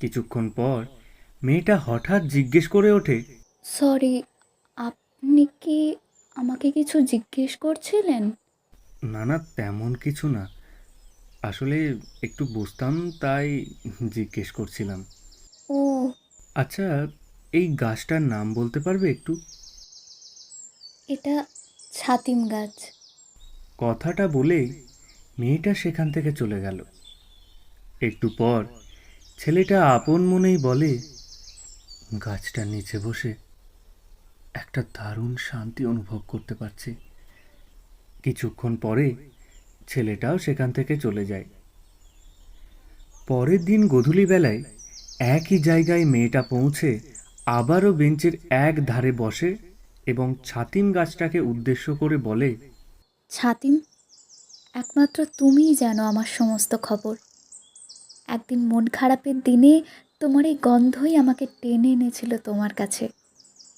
কিছুক্ষণ পর মেয়েটা হঠাৎ জিজ্ঞেস করে ওঠে সরি আপনি কি আমাকে কিছু জিজ্ঞেস করছিলেন? না না তেমন কিছু না। আসলে একটু বুঝতাম তাই জিজ্ঞেস করছিলাম। ও। আচ্ছা এই গাছটার নাম বলতে পারবে একটু? এটা ছাতিম গাছ। কথাটা বলে মেয়েটা সেখান থেকে চলে গেল। একটু পর ছেলেটা আপন মনেই বলে, গাছটার নিচে বসে একটা দারুণ শান্তি অনুভব করতে পারছি। কিছুক্ষণ পরে ছেলেটাও সেখান থেকে চলে যায়। পরের দিন গধূলি বেলায় একই জায়গায় মেয়েটা পৌঁছে আবারও বেঞ্চের এক ধারে বসে এবং ছাতিম গাছটাকে উদ্দেশ্য করে বলে, ছাতিম, একমাত্র তুমিই জানো আমার সমস্ত খবর। একদিন মন খারাপের দিনে তোমার এই গন্ধই আমাকে টেনে এনেছিল তোমার কাছে।